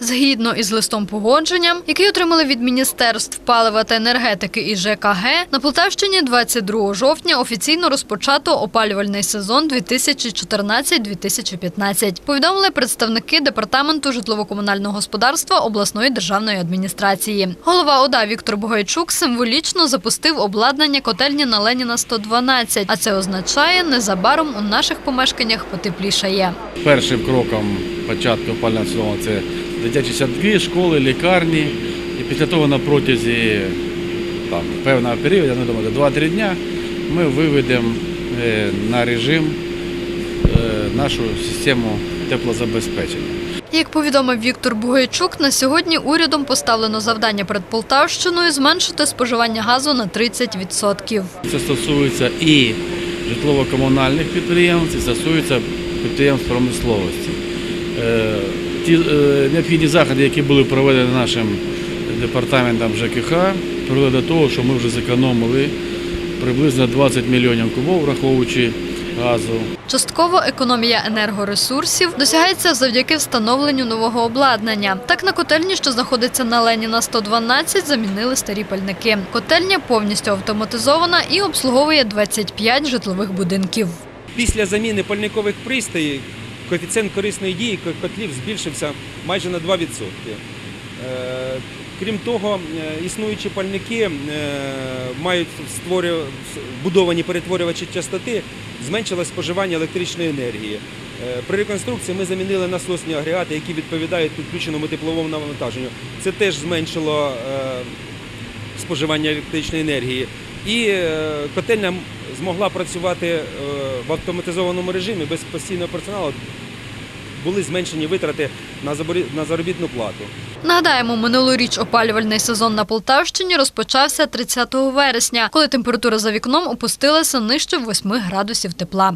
Згідно із листом погодження, який отримали від міністерств палива та енергетики і ЖКГ, на Полтавщині 22 жовтня офіційно розпочато опалювальний сезон 2014-2015. Повідомили представники департаменту житлово-комунального господарства обласної державної адміністрації. Голова ОДА Віктор Бугайчук символічно запустив обладнання котельні на Леніна 112, а це означає, незабаром у наших помешканнях потеплішає. Першим кроком початку опалювального сезону це дитячі садки, школи, лікарні. І після того на протязі там, певного періоду, я не думаю, 2-3 дня ми виведемо е, на режим е, нашу систему теплозабезпечення. Як повідомив Віктор Бугайчук, на сьогодні урядом поставлено завдання перед Полтавщиною зменшити споживання газу на 30%. Це стосується і житлово-комунальних підприємств, і стосується підприємств промисловості. Ті е, необхідні заходи, які були проведені нашим департаментом ЖКХ, привели до того, що ми вже зекономили приблизно 20 мільйонів кубов, враховуючи газу. Частково економія енергоресурсів досягається завдяки встановленню нового обладнання. Так на котельні, що знаходиться на Леніна 112, замінили старі пальники. Котельня повністю автоматизована і обслуговує 25 житлових будинків. Після заміни пальникових пристроїв коефіцієнт корисної дії котлів збільшився майже на 2%. Е, Крім того, е, існуючі пальники е, мають створю- будовані перетворювачі частоти, зменшилось споживання електричної енергії. При реконструкції ми замінили насосні агрегати, які відповідають підключеному тепловому навантаженню. Це теж зменшило споживання електричної енергії. І котельня змогла працювати в автоматизованому режимі без постійного персоналу. Були зменшені витрати на заробітну плату. Нагадаємо, минулоріч опалювальний сезон на Полтавщині розпочався 30 вересня, коли температура за вікном опустилася нижче 8 градусів тепла.